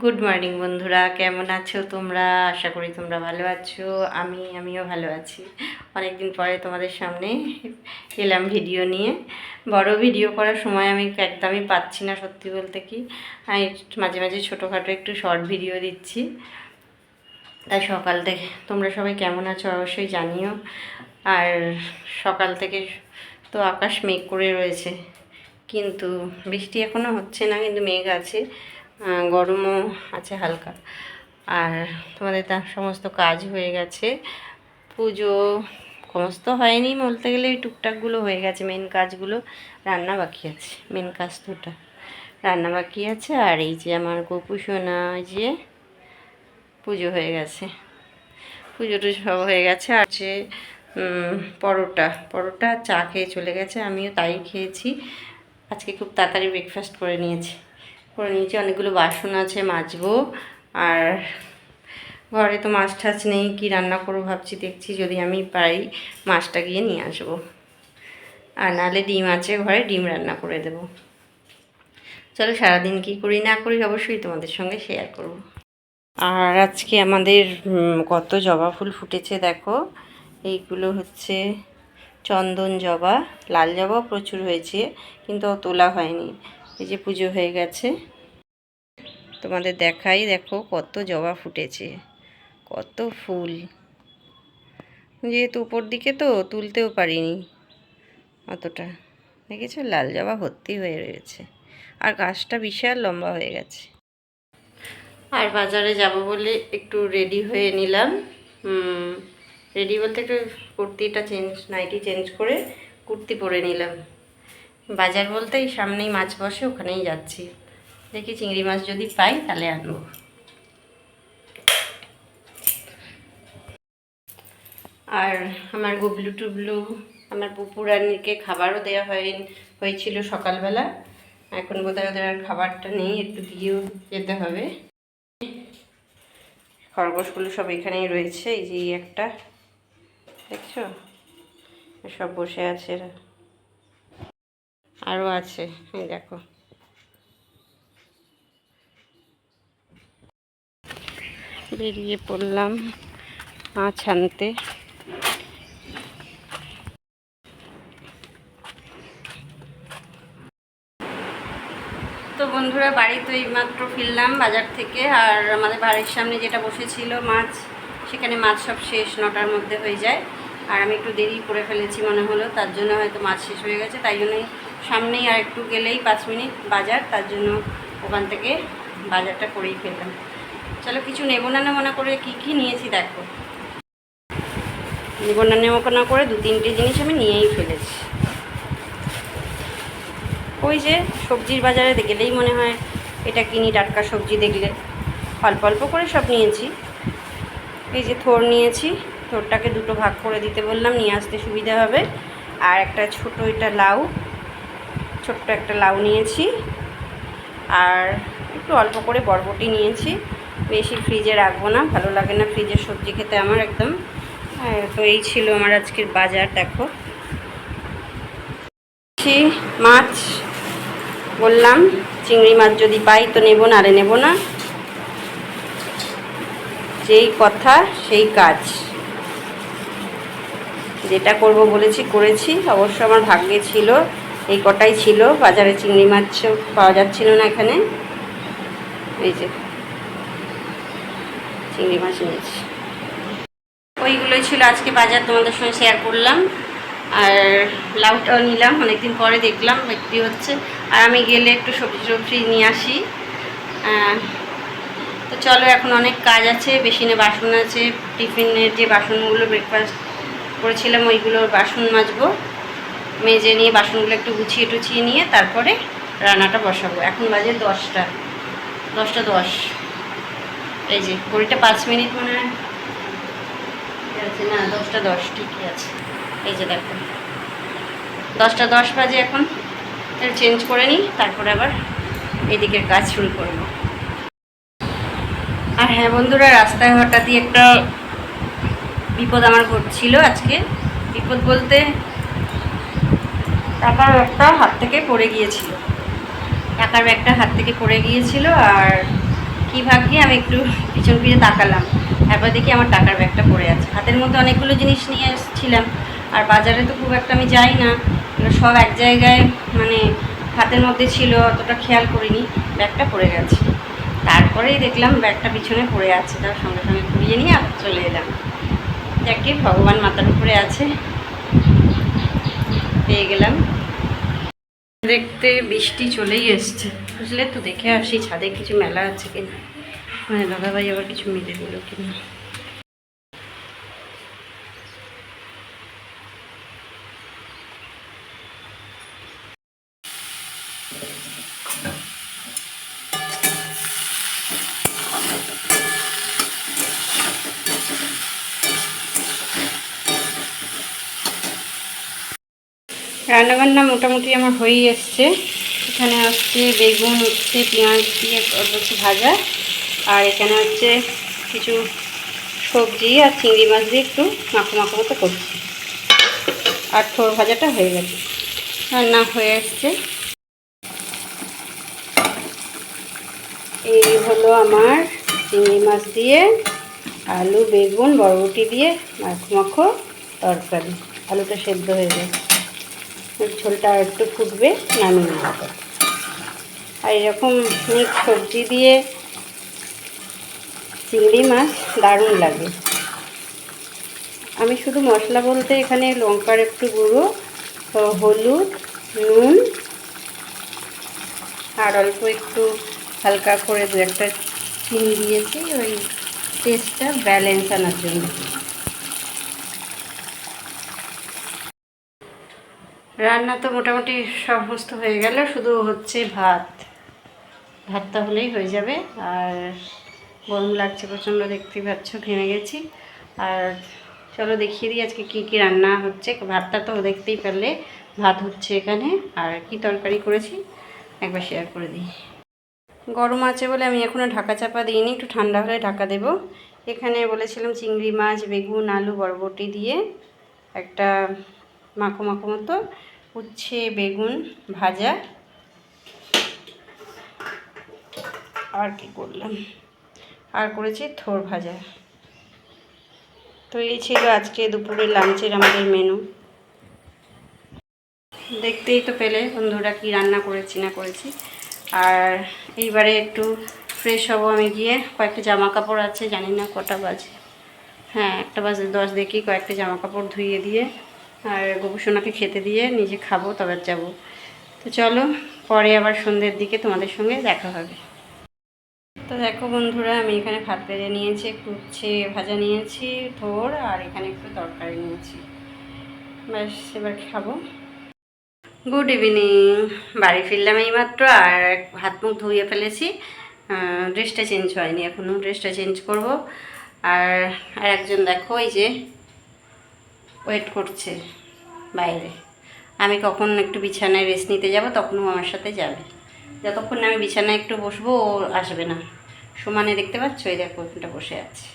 Good morning বন্ধুরা। কেমন আছো তোমরা? আশা করি তোমরা ভালো আছো। আমি, আমিও ভালো আছি। অনেক দিন পরে তোমাদের সামনে এলাম ভিডিও নিয়ে। বড় ভিডিও করার সময় আমি একদমই পাচ্ছি না, সত্যি বলতে কি। আমি মাঝে মাঝে ছোটোখাটো একটু শর্ট ভিডিও দিচ্ছি। তাই সকাল থেকে তোমরা সবাই কেমন আছো অবশ্যই জানিও। আর সকাল থেকে তো আকাশ মেঘ করে রয়েছে। কিন্তু বৃষ্টি এখনও হচ্ছে না, কিন্তু মেঘ আছে। গরমও আছে হালকা। আর তোমাদের তার সমস্ত কাজ হয়ে গেছে। পুজো সমস্ত হয়নি বলতে গেলে টুকটাকগুলো হয়ে গেছে। মেন কাজগুলো রান্না বাকি আছে মেন কাজ দুটা। রান্না বাকি আছে, আর এই যে আমার গোপু সোনা যে পুজো হয়ে গেছে। পুজো টুজো সব হয়ে গেছে, আর যে পরোটা। পরোটা চা খেয়ে চলে গেছে, আমিও তাই খেয়েছি। আজকে খুব তাড়াতাড়ি ব্রেকফাস্ট করে নিয়েছি। করে নিয়েছি অনেকগুলো বাসন আছে, মাজবো। আর ঘরে তো মাছ টাছ নেই, কি রান্না করব ভাবছি, দেখছি যদি আমি পাই মাছটা গিয়ে নিয়ে আসব। আর নাহলে ডিম আছে, ঘরে ডিম রান্না করে দেবো। চলো সারাদিন কি করি না করি অবশ্যই তোমাদের সঙ্গে শেয়ার করব। আর আজকে আমাদের কত জবা ফুল ফুটেছে দেখো। এইগুলো হচ্ছে চন্দন জবা, লাল জবা প্রচুর হয়েছে, কিন্তু তোলা হয়নি। এই যে পুজো হয়ে গেছে। তোমাদের দেখাই, দেখো কত জবা ফুটেছে, কত ফুল। যেহেতু উপর দিকে তো তুলতেও পারিনি অতটা। দেখেছ? লাল জবা ভর্তি হয়ে রয়েছে। আর গাছটা বিশাল লম্বা হয়ে গেছে। আর বাজারে যাব বলে একটু রেডি হয়ে নিলাম। রেডি বলতে একটু কুর্তিটা চেঞ্জ নাইটি চেঞ্জ করে কুর্তি পরে নিলাম। বাজার বলতে এই সামনেই মাছ বসে, ওখানেই যাচ্ছি। দেখি চিংড়ি মাছ যদি পাই, তাহলে আনব। আর আমার গুবলু টুবলু, আমার পুপুরানিকে খাবারও দেওয়া হয়, হয়েছিল সকালবেলা। এখন বোধহয় ওদের আর খাবারটা নেই, একটু দিয়েও যেতে হবে। খরগোশগুলো সব এখানেই রয়েছে, এই যে একটা। দেখছ? সব বসে আছে এরা। আরও আছে, এই দেখো। বেরিয়ে পড়লাম মাছ আনতে। তো বন্ধুরা, বাড়ি তো এইমাত্র ফিরলাম বাজার থেকে, আর আমাদের বাড়ির সামনে যেটা বসেছিল মাছ, সেখানে মাছ সব শেষ, নটার মধ্যে হয়ে যায়। আর আমি একটু দেরি করে ফেলেছি মনে হলো, তার জন্য হয়তো মাছ শেষ হয়ে গেছে, তাই জন্যই সামনেই আর একটু গেলেই পাঁচ মিনিট বাজার, তার জন্য ওখান থেকে বাজারটা করেই ফেললাম। চলো কিছু নেব না নেব না করে কী কী নিয়েছি দেখো। নেব না নেব না করে দু তিনটে জিনিস আমি নিয়েই ফেলেছি। ওই যে সবজির বাজারে গেলেই মনে হয় এটা কিনি, টাটকা সবজি দেখলে। অল্প অল্প করে সব নিয়েছি। এই যে থোর নিয়েছি, থোরটাকে দুটো ভাগ করে দিতে বললাম, নিয়ে আসতে সুবিধা হবে। আর একটা ছোটো এটা লাউ ছোট্ট একটা লাউ নিয়েছি আর একটু অল্প করে বরবটি নিয়েছি। বেশি ফ্রিজে রাখব না, ভালো লাগে না ফ্রিজের সবজি খেতে আমার একদম। আর তো এই ছিল আমার আজকের বাজার, দেখো। মাছ বললাম, চিংড়ি মাছ যদি পাই তো নেব না আরে নেব না। যেই কথা, সেই কাজ। যেটা করব বলেছি, করেছি। অবশ্য আমার ভাগ্যে ছিল এই কটাই ছিল। বাজারে চিংড়ি মাছ পাওয়া যাচ্ছিল না এখানে। এই যে, চিংড়ি মাছ নিয়েছি ওইগুলোই ছিল আজকে বাজার, তোমাদের সঙ্গে শেয়ার করলাম। আর লাউটাও নিলাম, অনেকদিন পরে দেখলাম, বিক্রি হচ্ছে। আর আমি গেলে একটু সবজি টবজি নিয়ে আসি। তো চলো, এখন অনেক কাজ আছে, বেসিনে বাসন আছে, টিফিনের যে বাসনগুলো ব্রেকফাস্ট করেছিলাম ওইগুলোর বাসন মাজবো। মেজে নিয়ে বাসনগুলো একটু গুছিয়ে টুছিয়ে নিয়ে তারপরে রান্নাটা বসাবো। এখন বাজে দশটা দশটা দশ। এই যে, ঘড়িটা পাঁচ মিনিট মনে হয়। আছে, না, দশটা দশ, ঠিকই আছে। এই যে দেখো। দশটা দশ বাজে এখন। চেঞ্জ করে নিই, তারপরে আবার এদিকের কাজ শুরু করব। আর হ্যাঁ বন্ধুরা, রাস্তায় হঠাৎই একটা বিপদ আমার ঘটছিল আজকে। বিপদ বলতে টাকার ব্যাগটা হাত থেকে পড়ে গিয়েছিল। টাকার ব্যাগটা হাত থেকে পড়ে গিয়েছিল আর কি ভাগ্যে আমি একটু পিছন ফিরে তাকালাম। তারপর দেখি আমার টাকার ব্যাগটা পড়ে আছে। হাতের মধ্যে অনেকগুলো জিনিস নিয়ে এসেছিলাম। আর বাজারে তো খুব একটা আমি যাই না। সব এক জায়গায় মানে হাতের মধ্যে ছিল, অতটা খেয়াল করিনি। ব্যাগটা পড়ে গেছে। তারপরেই দেখলাম ব্যাগটা পিছনে পড়ে আছে। তার সঙ্গে সঙ্গে ঘুরিয়ে নিয়ে চলে এলাম। যাকে ভগবান মাথার উপরে আছে। পেয়ে গেলাম। দেখতে বৃষ্টি চলেই এসছে। বুঝলে তো, দেখে আসি ছাদে কিছু মেলা আছে কিনা। মানে দাদাভাই আবার কিছু মিলে দিল কিনা। রান্নাবান্না মোটামুটি আমার হয়েই এসছে। এখানে হচ্ছে বেগুন, হচ্ছে পেঁয়াজ দিয়ে হচ্ছে ভাজা। আর এখানে হচ্ছে কিছু সবজি আর চিংড়ি মাছ দিয়ে একটু মাখো মাখো মতো করছি। আর থোর ভাজাটা হয়ে গেছে। রান্না হয়ে এসছে। এই হলো আমার চিংড়ি মাছ দিয়ে আলু, বেগুন, বরবটি দিয়ে মাখো মাখো তরকারি। আলুটা সেদ্ধ হয়ে গেছে। ঝোলটা একটু ফুটবে, নামিয়ে নেব আর এরকম মিক্স সবজি দিয়ে চিংড়ি মাছ দারুণ লাগে। আমি শুধু মশলা বলতে এখানে লঙ্কার একটু গুঁড়ো হলুদ, নুন, আর অল্প একটু হালকা করে দু একটা চিনি দিয়েছি, ওই টেস্টটা ব্যালেন্স আনার জন্য। রান্না তো মোটামুটি সমস্ত হয়ে গেল, শুধু হচ্ছে ভাত। ভাতটা হলেই হয়ে যাবে, আর গরম লাগছে প্রচণ্ড দেখতেই পাচ্ছ, ঘেমে গেছি। আর চলো দেখিয়ে দিই আজকে কি কি রান্না হচ্ছে। ভাতটা তো দেখতেই পারলে ভাত হচ্ছে এখানে, আর কি তরকারি করেছি, একবার শেয়ার করে দিই। গরম আছে বলে আমি এখনও ঢাকা চাপা দিইনি, একটু ঠান্ডা হলে ঢাকা দেব। এখানে বলেছিলাম চিংড়ি মাছ, বেগুন, আলু, বরবটি দিয়ে একটা মাখো মাখো মতো উচ্ছে, বেগুন ভাজা। আর কি করলাম? আর করেছি থোর ভাজা। তো এই ছিল আজকে দুপুরের লাঞ্চের আমাদের মেনু দেখতেই তো পেলে বন্ধুরা কি রান্না করেছি না করেছি। আর এইবারে একটু ফ্রেশ হব আমি গিয়ে। কয়েকটা জামা কাপড় আছে, জানি না কটা বাজে। হ্যাঁ একটা বাজে দশ দেখি কয়েকটা জামা কাপড় ধুইয়ে দিয়ে আর গোপুসোনাকে খেতে দিয়ে নিজে খাব, তবে যাব। তো চলো, পরে আবার সন্ধ্যের দিকে তোমাদের সঙ্গে দেখা হবে। তো দেখো বন্ধুরা, আমি এখানে ভাত বেড়ে নিয়েছি, একটু উচ্ছে ভাজা নিয়েছি থোর আর এখানে একটু তরকারি নিয়েছি। ব্যাস, এবার খাব। গুড ইভিনিং বাড়ি ফিরলাম এইমাত্র, আর হাত মুখ ধুয়ে ফেলেছি। ড্রেসটা চেঞ্জ হয়নি, এখনও ড্রেসটা চেঞ্জ করব। আর আর একজন দেখো, এই যে ওয়েট করছে বাইরে। আমি কখন একটু বিছানায় রেস্ট নিতে যাব তখন ও আমার সাথে যাবে। যতক্ষণ আমি বিছানায় একটু বসবো, ও আসবে না। সমানে দেখতে পাচ্ছ? এই দেখো, ওখানটা বসে আছে।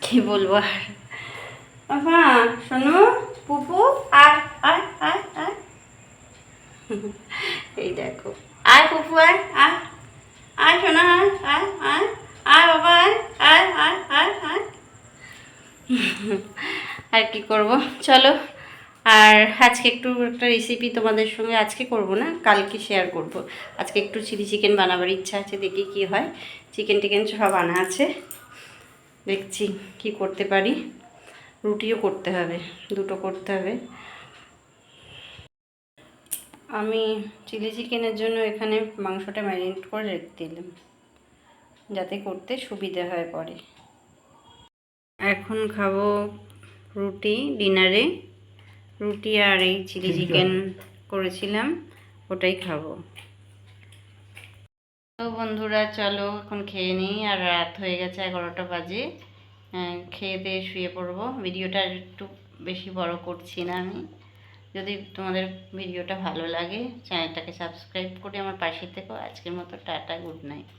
কি বলব আর? বাবা শোনো, পুপু আর আর আর আর এই দেখো। আয় পুপু, আয় আয়। আয় শোনা আয় আয় আয়। আয়, বাবা, আয় আয় আয় আয় আয়। আর কি করব? চলো, আর আজকে একটু একটা রেসিপি তোমাদের সঙ্গে আজকে করব না, কালকে শেয়ার করব। আজকে একটু চিলি চিকেন বানাবার ইচ্ছা আছে, দেখি কি হয়। চিকেন টিকেন সব আনা আছে। দেখছি কি করতে পারি। রুটিও করতে হবে, দুটো করতে হবে। আমি চিলি চিকেনের জন্য এখানে মাংসটা ম্যারিনেট করে রেখে দিলাম, যাতে করতে সুবিধা হয় পরে। এখন খাব রুটি ডিনারে। রুটি আর এই চিলি চিকেন করেছিলাম ওটাই খাব। তো বন্ধুরা চলো এখন খেয়ে নিই আর রাত হয়ে গেছে এগারোটা বাজে। খেয়ে দিয়ে শুয়ে পড়ব। ভিডিওটা একটু বেশি বড় করছি না আমি। যদি তোমাদের ভিডিওটা ভালো লাগে চ্যানেলটাকে সাবস্ক্রাইব করে আমার পাশে থেকো। আজকের মতো টাটা গুড নাইট।